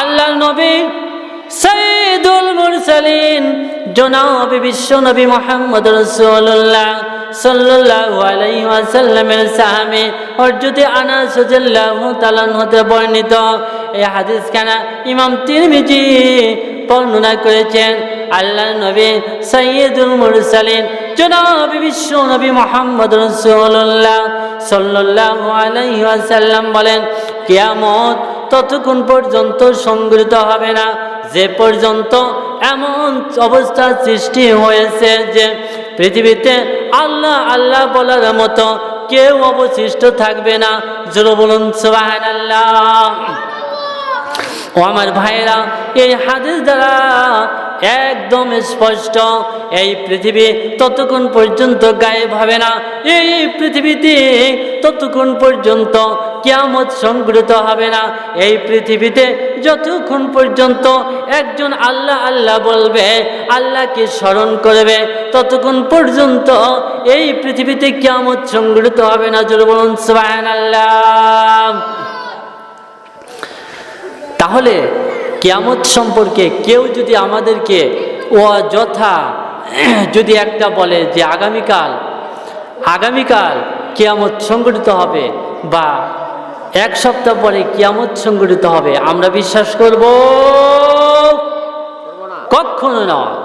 আল্লাহ নবী সৈদুল মুরসালিন জনাব বিশ্ব নবী মোহাম্মদ রসুল্লাহ সাল্লাল্লাহু আলাইহি ওয়াসাল্লামের সাহাবী হযরত আনাস রাদিয়াল্লাহু তাআলা হতে বর্ণিত। এই হাদিস কানা ইমাম তিরমিজি বর্ণনা করেছেন। আল্লাহ নবী সৈয়দুল মুরসালিন জনাব বিশ্ব নবী মোহাম্মদ রসুল্লাহ সাল্লাল্লাহু আলাইহি ওয়াসাল্লাম বলেন, কিয়ামত ততক্ষণ পর্যন্ত সংগৃহীত হবে না। যে পর্যন্ত এমন অবস্থা সৃষ্টি হয়েছে যে পৃথিবীতে আল্লাহ আল্লাহ বলার মতো কেউ অবশিষ্ট থাকবে না। জোর বলুন সুবাহান আল্লাহ ও আমার ভাইরা এই হাদিস দ্বারা একদম স্পষ্ট, এই পৃথিবী ততক্ষণ পর্যন্ত গায়েব হবে না। এই পৃথিবীতে ততক্ষণ পর্যন্ত কিয়ামত সংগৃহীত হবে না। এই পৃথিবীতে যতক্ষণ পর্যন্ত একজন আল্লাহ আল্লাহ বলবে, আল্লাহকে স্মরণ করবে, ততক্ষণ পর্যন্ত এই পৃথিবীতে কিয়ামত সংগৃহীত হবে না। জোর বলুন, সুবহানাল্লাহ। তাহলে কেয়ামত সম্পর্কে কেউ যদি আমাদেরকে ও যথা যদি একটা বলে যে আগামীকাল আগামীকাল কেয়ামত সংগঠিত হবে বা এক সপ্তাহ পরে কিয়ামত সংগঠিত হবে আমরা বিশ্বাস করব? কখনো নয়।